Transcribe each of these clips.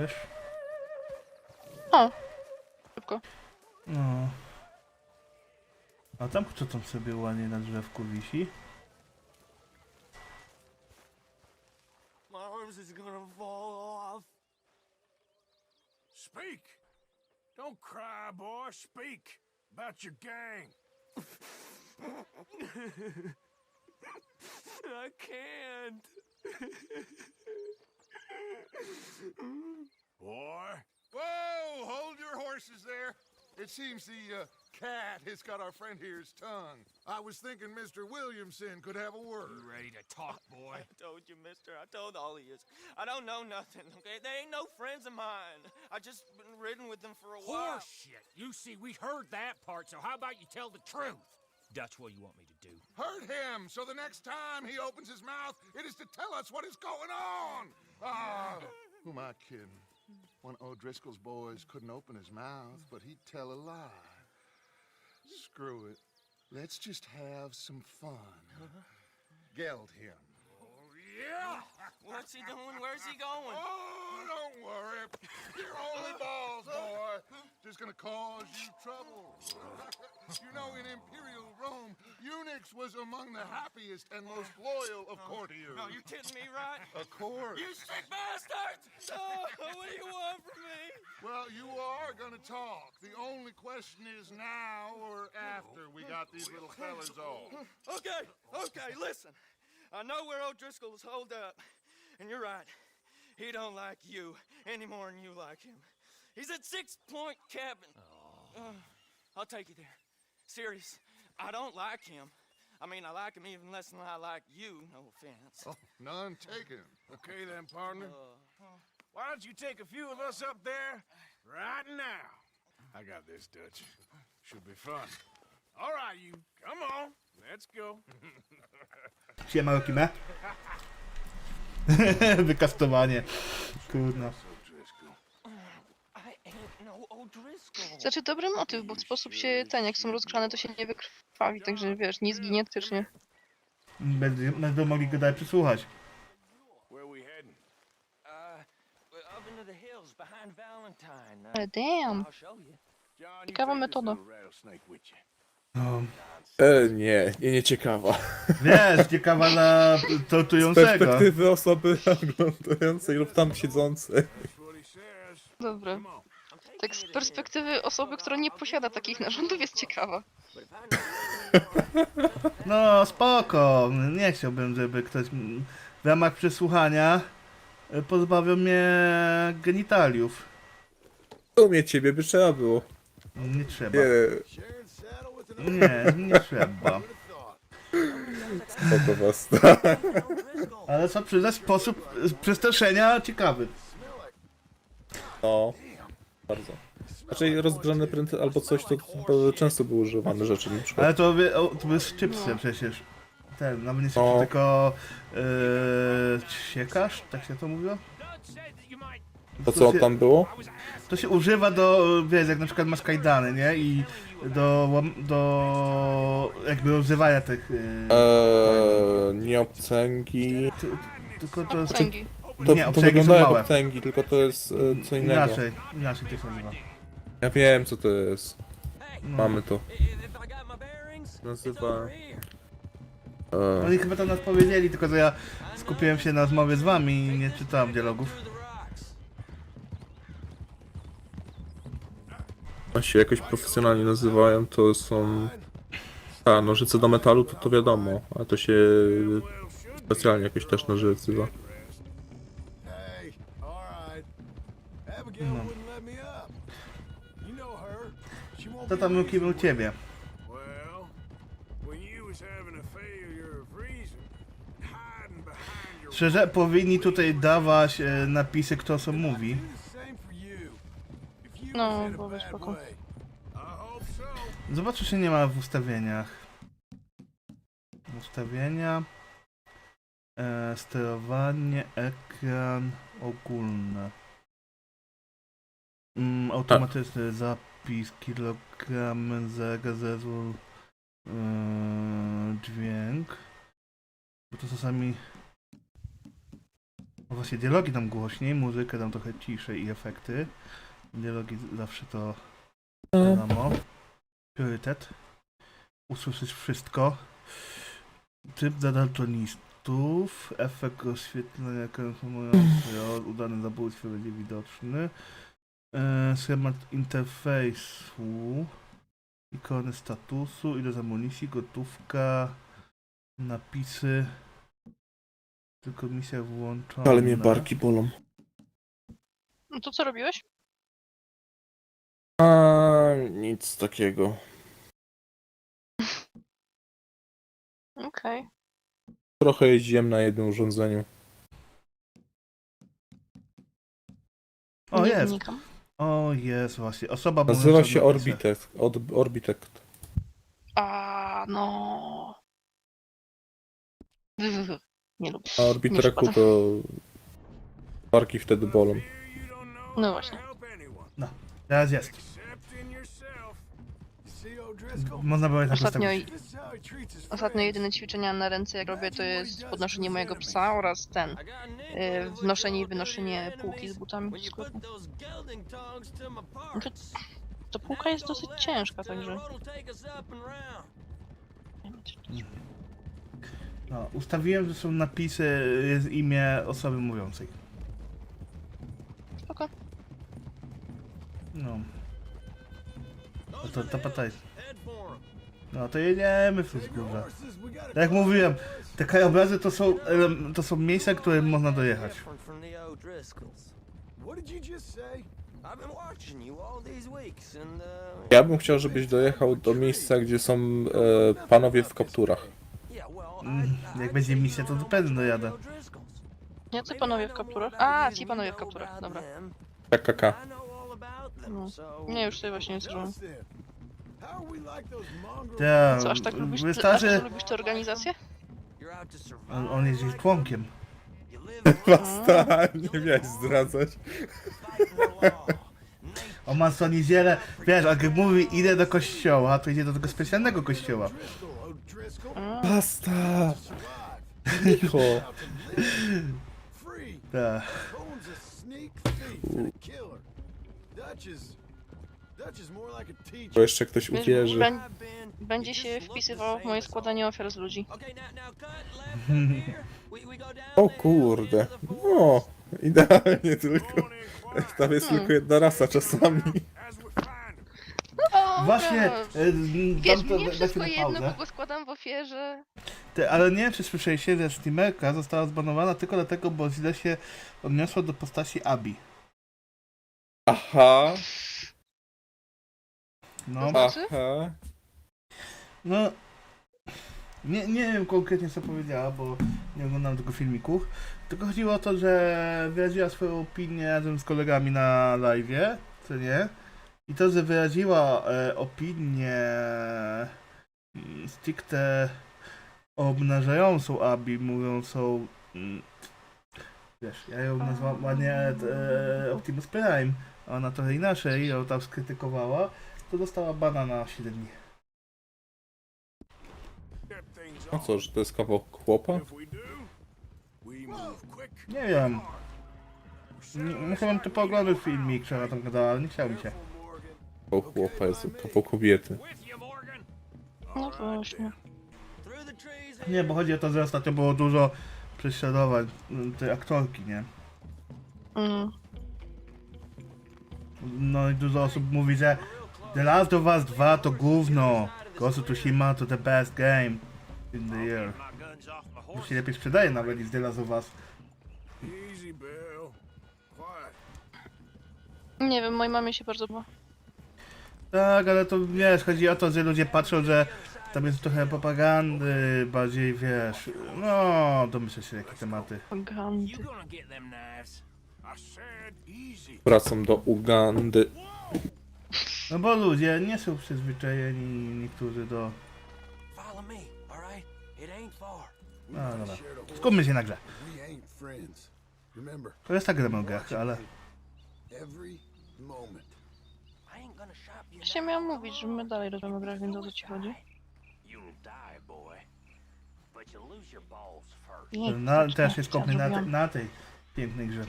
Wiesz? O, szybko. No. A tam kto tam sobie ładnie na drzewku wisi? My arms is gonna fall off. Speak! Don't cry, boy. Speak about your gang. It seems the uh, cat has got our friend here's tongue. I was thinking Mr. Williamson could have a you word. ready to talk, boy? I told you, mister. I told all of you. I don't know nothing, okay? They ain't no friends of mine. I just been ridden with them for a while. Horse shit. You see, we heard that part, so how about you tell the truth? That's what you want me to do? Hurt him, so the next time he opens his mouth, it is to tell us what is going on. Ah, who am I kidding? One of O'Driscoll's boys couldn't open his mouth, but he'd tell a lie. Screw it. Let's just have some fun. Uh-huh. Geld him. Yeah! What's he doing? Where's he going? Oh, don't worry. You're only balls, boy. Just gonna cause you trouble. you know, in Imperial Rome, eunuchs was among the happiest and most loyal of courtiers. No, you kidding me, right? Of course. You sick bastards! Oh, what do you want from me? Well, you are gonna talk. The only question is now or after we got these little fellas off. Okay, okay, listen. I know where O'Driscoll is holed up, and you're right. He don't like you any more than you like him. He's at Six Point Cabin. Uh, I'll take you there. Serious. I don't like him. I mean, I like him even less than I like you. No offense. Oh, none taken. Okay then, partner. Uh, Why don't you take a few of us up there right now? I got this, Dutch. Should be fun. All right, you. Come on. Let's go. Siema Okime. Wykastowanie. Kurna. Znaczy dobry motyw, bo w sposób się ten, jak są rozgrzane, to się nie wykrwawi, także wiesz, nie zginie też nie. Będą mogli go dalej przysłuchać. Ale damn. Ciekawa metoda. No. E, nie, nie, nie ciekawa. Wiesz, ciekawa dla Z tortującego. perspektywy osoby oglądającej lub tam siedzącej. Dobra. Tak z perspektywy osoby, która nie posiada takich narządów jest ciekawa. No spoko. Nie chciałbym, żeby ktoś mm, w ramach przesłuchania y, pozbawiał mnie genitaliów. W sumie ciebie by trzeba było. Nie trzeba. Nie, Nie, nie trzeba. spoko. O'Driscoll. Ale co przyznać, sposób przestraszenia ciekawy. No, bardzo. Raczej rozgrzane pręty albo coś, to często były używane rzeczy, na przykład. Ale to, by, o, to jest szczypce przecież. Ten, no nie No. tylko yy, tak się to mówiło? To co tam było? To się używa do, wiesz, jak na przykład masz kajdany, nie? I do, do jakby rozrywania tych... Yy, Eee, nie obcęgi. ty, tylko to jest... Obcęgi. To, nie, to obcęgi są wygląda jak małe. obcęgi, tylko to jest e, co innego. Inaczej, inaczej to się nazywa. Ja wiem co to jest. No. Mamy to. Nazywa-. Eee, Oni chyba to nas powiedzieli, tylko że ja skupiłem się na rozmowie z wami i nie czytałem dialogów. Oni się jakoś profesjonalnie nazywają, to są... A, nożyce do metalu to to wiadomo, a to się specjalnie jakoś też nazywa. Right. Abigail No. To tam reason- kiwał ciebie. Szczerze, powinni tutaj dawać e, napisy, kto co mówi. No, byłoby spoko. Zobaczę, czy nie ma w ustawieniach. Ustawienia. E, sterowanie, ekran ogólny. Mm, automatyczny zapis, kilogramy, zegar, zezwól, e, dźwięk. Bo to czasami... No właśnie dialogi tam głośniej, muzykę tam trochę ciszej i efekty. Dialogi zawsze to wiadomo. Priorytet. Usłyszeć wszystko. Typ dla daltonistów. Efekt oświetlenia konfirmujący o udanym zabójstwie będzie widoczny. E, schemat interfejsu. Ikony statusu. Ile z amunicji, gotówka. Napisy. Tylko misja włączona. Ale mnie barki bolą. No to co robiłeś? A nic takiego. Okej. Trochę jeździłem na jednym urządzeniu. O, Nie jest. wnikam. O, jest właśnie. Osoba Nazywa się Orbitek. Od, Orbitek. A no. Nie lubię. A Orbitreku Nie to barki wtedy bolą. No właśnie. anyone, Teraz jest. Można było jednak Ostatnio, ostatnio jedyne ćwiczenia na ręce jak robię to jest podnoszenie mojego psa oraz ten. Would wnoszenie i wynoszenie półki z butami No to, parts. to półka jest dosyć ciężka, także. No, ustawiłem, że są napisy, jest imię osoby mówiącej. Spoko. No, Those to- to pataj. No to jedziemy w gotta Tak jak mówiłem, te krajobrazy to są, to są miejsca, które można dojechać. Ja bym chciał, żebyś dojechał do miejsca, gdzie są e, panowie w kapturach. Mm, jak będzie misja, to pewno dojadę. Jacy panowie w kapturach? A, ci panowie w kapturach, dobra. Them, No. Nie, już sobie właśnie nie słyszałem. Tak, Co, aż tak lubisz, aż wystarczy, tak lubisz tę organizację? on, on jest ich członkiem. Basta, nie miałeś zdradzać. On ma co niedzielę, wiesz, a jak mówi idę do kościoła, to idzie do tego specjalnego kościoła. Basta! Free. Tak. Bo jeszcze ktoś uwierzy. bę- będzie się wpisywało w moje składanie ofiar z ludzi. Down O kurde. No, idealnie tylko. Tam jest Hmm. tylko jedna rasa czasami. him. O, Właśnie, e, Wiesz, to- mnie wszystko jedno, pauzę. kogo składam w ofierze. Ty, ale nie wiem, czy słyszeliście, że Steamerka została zbanowana tylko dlatego, bo źle się odniosła do postaci Abi. Aha, No, znaczy? aha. no... Nie, nie wiem konkretnie co powiedziała, bo nie oglądam tego filmiku. Tylko chodziło o to, że wyraziła swoją opinię razem z kolegami na live'ie, co nie? I to, że wyraziła e, opinię mm, stricte obnażającą Abi, mówiącą... Mm, wiesz, ja ją nazwałam ładnie e, Optimus Prime, a ona trochę inaczej ją tam skrytykowała, to dostała bana na 7 dni. No co, że to jest kawał chłopa? Nie wiem. Musiałem tu pooglądać filmik, czy ona tam gadała, ale nie chciał mi się. Careful, Morgan. Kawał chłopa jest kawał kobiety. No właśnie. Nie, bo chodzi o to, że ostatnio było dużo prześladowań mm, tej aktorki, nie? Mm. No i dużo osób mówi, że The Last of Us 2 to gówno. Ghost of Tsushima to the best game in the year. Już się lepiej sprzedaje nawet niż The Last of Us. Easy, Bill. Quiet. Nie wiem, mojej mamie się bardzo podoba. Tak, ale to wiesz, chodzi o to, że ludzie patrzą, że tam jest trochę propagandy, bardziej wiesz, no, domyślę się jakie tematy. Propagandy. Wracam do Ugandy. No bo ludzie nie są przyzwyczajeni niektórzy do... Follow me, all right? It ain't far. No dobra, skupmy się na grze. To jest tak gramy o grach, ale... every moment. I ain't gonna shop you Właśnie miałam mówić, że my dalej rozmawiamy o grach, więc o co ci chodzi? Nie, Na, nie, teraz się skupmy na, na tej pięknej grze.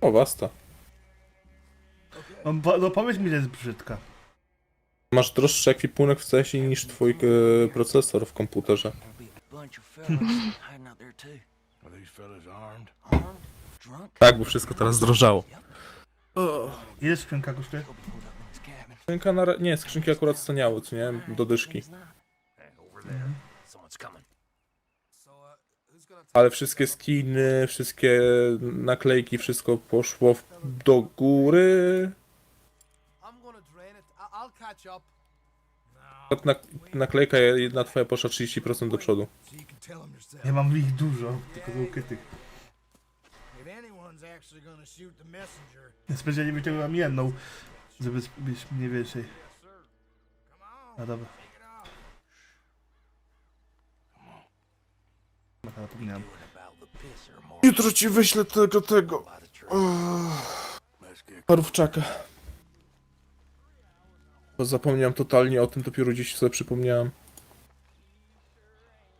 O, basta. No, no powiedz mi, że jest brzydka. Masz droższy ekwipunek w CS niż twój e, procesor w komputerze. There'll be a bunch of fellas hiding out there too. Are these fellas armed? Armed, drunk. Tak, bo wszystko teraz zdrożało. Ile skrzynka kosztuje? Pulled up in his cabin. Skrzynka na... ra- Nie, skrzynki akurat staniały, co nie? Do dyszki. Hey, over there. Someone's coming. Ale wszystkie skiny, wszystkie naklejki, wszystko poszło w... do góry. Akurat Na, naklejka jedna twoja poszła 30% do przodu. Ja mam ich dużo, tylko z ukrytych. Specjalnie wyciągnąłem jedną, żeby mieć mniej więcej. No dobra. Pisser more Jutro ci wyślę tego, tego. Parówczaka. Bo zapomniałem totalnie o tym, dopiero dziś sobie przypomniałem.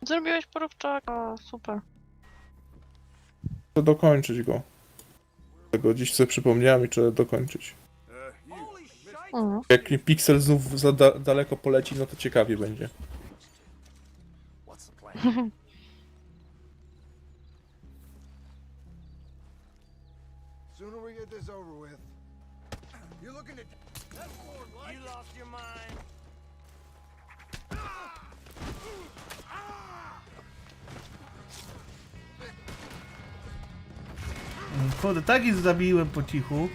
Zrobiłeś porówczaka, super. Chcę dokończyć go. Tego dziś sobie przypomniałem i trzeba dokończyć. Mhm. Jak mi piksel znów za da daleko poleci, no to ciekawie będzie. Kurde, tak ich zabiłem po cichu.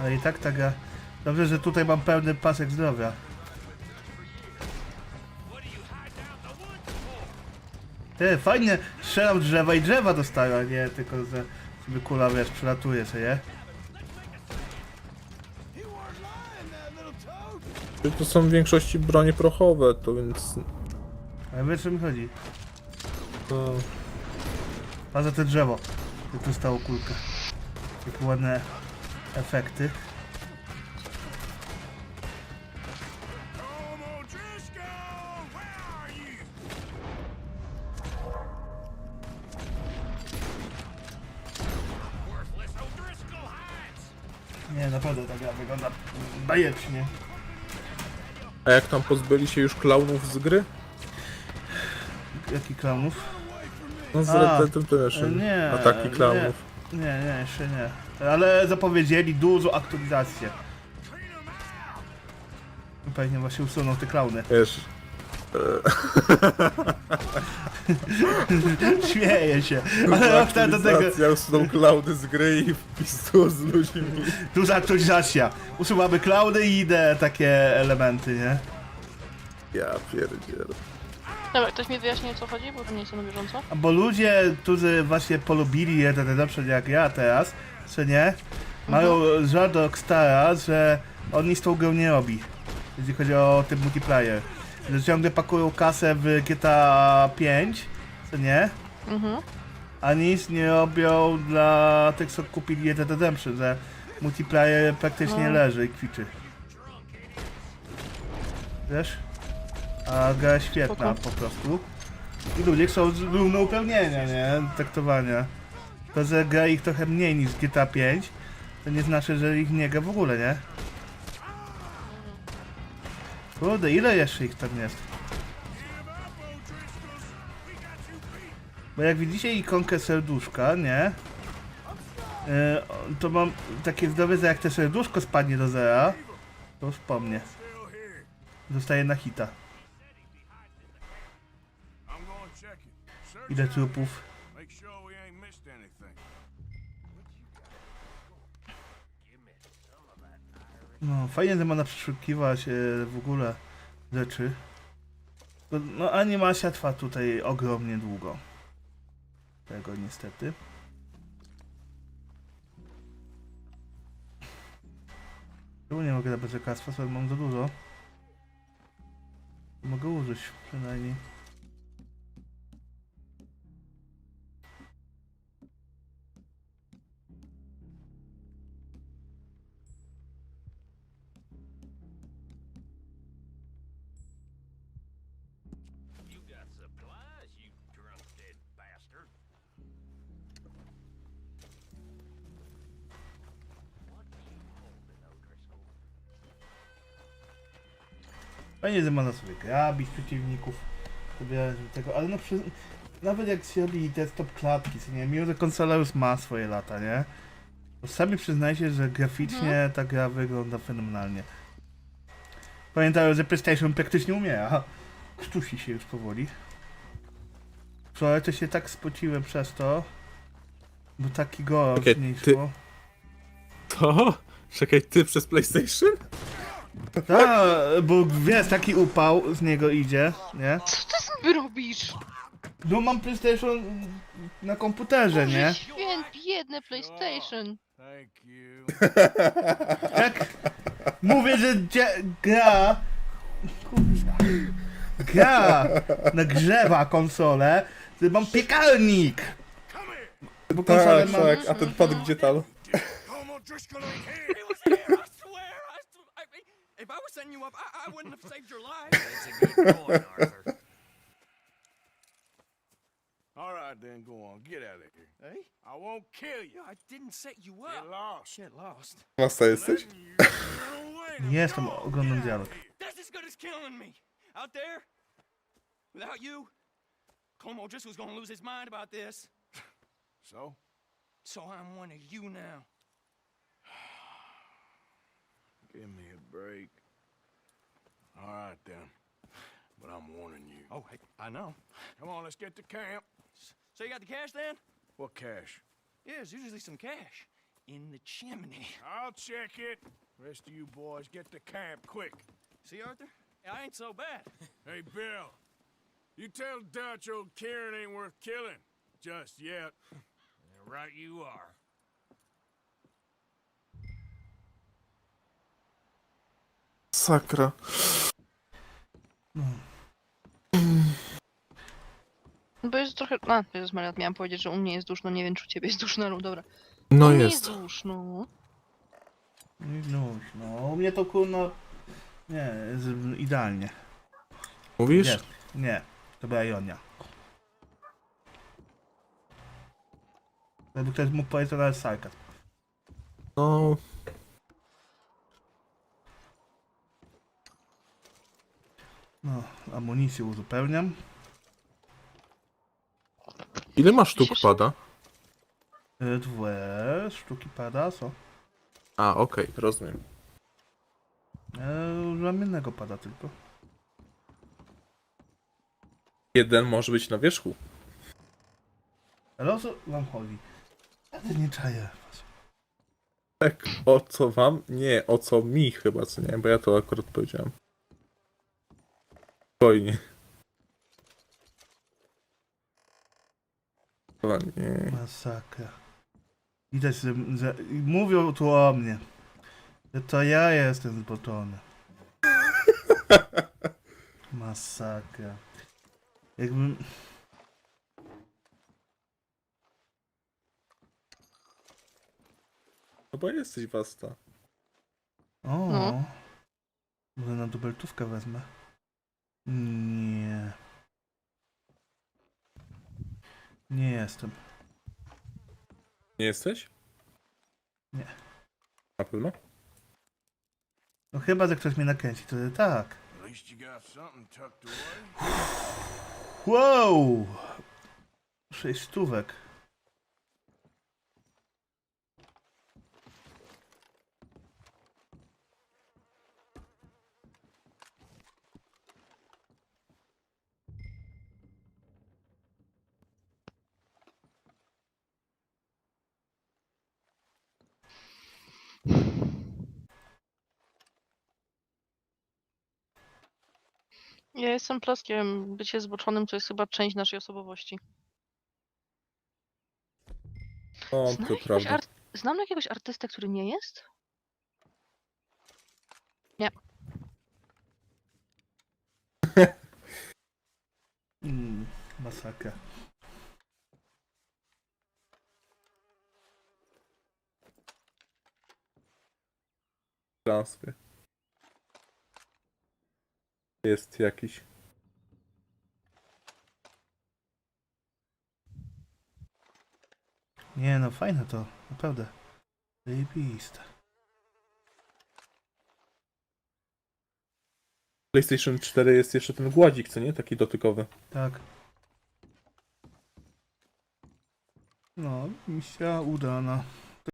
Ale i tak tak ja... Dobrze, że tutaj mam pełny pasek zdrowia. Ty, fajnie strzelam drzewa i drzewa dostają, a nie tylko, że sobie kula, wiesz, przelatuje sobie. To są w większości bronie prochowe, to więc... Ale wiesz, o co mi chodzi. To... A za te drzewo. Jak tu stało kulkę. Jakie ładne efekty. Nie, naprawdę ta gra wygląda bajecznie. A jak tam pozbyli się już klaunów z gry? Jaki klaunów? No z A, Red Dead Redemption. nie, Ataki klaunów. Nie, nie, jeszcze nie. Ale zapowiedzieli dużo aktualizację. Pewnie właśnie usuną te klauny. Wiesz, Śmieję się. Ale wtedy do tego aktualizacja usuną klauny z gry i wpisują z ludźmi. duża aktualizacja. Usuwamy klauny i inne takie elementy, nie? Ja pierdzielę. Dobra, ktoś mi wyjaśni o co chodzi, bo to nie jestem na bieżąco. Bo ludzie, którzy właśnie polubili jeden Redemption jak ja teraz, czy nie, mają żal do Rockstara, że on nic z tą grą nie robi. Jeśli chodzi o ten multiplayer. Że ciągle pakują kasę w GTA 5, co nie? Mhm. A nic nie robią dla tych, co kupili jeden Redemption, że multiplayer praktycznie No. leży i kwiczy. Wiesz? A gra świetna Spoko. po prostu. I ludzie chcą z- równouprawnienia, nie? Traktowania. To, że gra ich trochę mniej niż GTA 5, to nie znaczy, że ich nie gra w ogóle, nie? Kurde, ile jeszcze ich tam jest? Bo jak widzicie ikonkę serduszka, nie? E, to mam takie zdrowie, że jak to serduszko spadnie do zera, to mnie. Zostaje na hita. Ile trupów? No, fajnie, że można przeszukiwać e, w ogóle rzeczy. No, animacja trwa tutaj ogromnie długo. Tego niestety. Czemu nie mogę zabrać lekarstwa, skoro mam za dużo? Mogę użyć przynajmniej. Fajnie, że można sobie grabić przeciwników, pobierać tego, ale no przy, nawet jak się robi desktop klatki, co nie, mimo że konsola już ma swoje lata, nie? To sami przyznajcie, że graficznie ta gra wygląda fenomenalnie. Pamiętają, że PlayStation praktycznie umiera. Krztusi się już powoli. Wczoraj to się tak spociłem przez to, bo taki gorąc Okej, nie ty- szło. To? Czekaj, ty przez PlayStation? Tak, bo wiesz, taki upał z niego idzie, nie? Co ty sobie robisz? No mam PlayStation na komputerze, nie? Boże święt, biedne PlayStation. Thank you. Jak mówię, że dzie- gra... Kurwa. Gra nagrzewa konsolę, to mam piekarnik! Bo konsolę Tak, mam... tak, a ten pad gdzie tam? Up, I, I wouldn't have saved your life. It's a good point, Arthur. All right, then, go on. Get out of here. Hey? I won't kill you. I didn't set you Get up. lost. Get lost. Masa jesteś? Letting you get away. Now Nie jestem, go. oglądam Get out dialog. of. That's as good as killing me. Out there, without you, Como was gonna lose his mind about this. So? So I'm one of you now. Give me a break. All right, then. But I'm warning you. Oh, hey, I know. Come on, let's get to camp. So you got the cash then? What cash? Yeah, there's usually some cash in the chimney. I'll check it. Rest of you boys, get to camp quick. See, Arthur? I ain't so bad. Hey, Bill. You tell Dutch old Kieran ain't worth killing. Just yet. Yeah, right you are. Sakra. No bo jest trochę... A, Jezus Maria, miałam powiedzieć, że u mnie jest duszno, nie wiem czy u ciebie jest duszno, ale dobra. No u mnie jest. jest duszno. No, no, u mnie to kurno... Nie, jest idealnie. Mówisz? Nie, nie, to była Jonia. Jakby ktoś mógł powiedzieć, to nawet sarkazm. No, No, amunicję uzupełniam. ile masz sztuk pada? Y, Dwie sztuki pada, co? A, okej, rozumiem. E, użyłam jednego pada tylko. Jeden może być na wierzchu. Ale o co wam chodzi? Ja to nie czaję. Tak, o co wam? Nie, o co mi chyba, co nie? Bo ja to akurat powiedziałem. Spokojnie. Chyba nie. Masakra. Widać, że, że mówią tu o mnie. Że to ja jestem zboczony. Masakra. Jakbym... No bo jesteś wasta. O. No. Może na dubeltówkę wezmę. Nie. Nie jestem. Nie jesteś? Nie. Na pewno? No chyba, że ktoś mnie nakręci, to tak. Wow! Sześć stówek. Ja jestem plaskiem. Bycie zboczonym to jest chyba część naszej osobowości. No, Znam to jakiegoś, prawda. art... Znam jakiegoś artystę, który nie jest? Mm, masakra. Transfer. Jest jakiś. Nie no, fajne to, naprawdę. Zajebiste. PlayStation 4 jest jeszcze ten gładzik, co nie? Taki dotykowy. Tak. No, misja udana.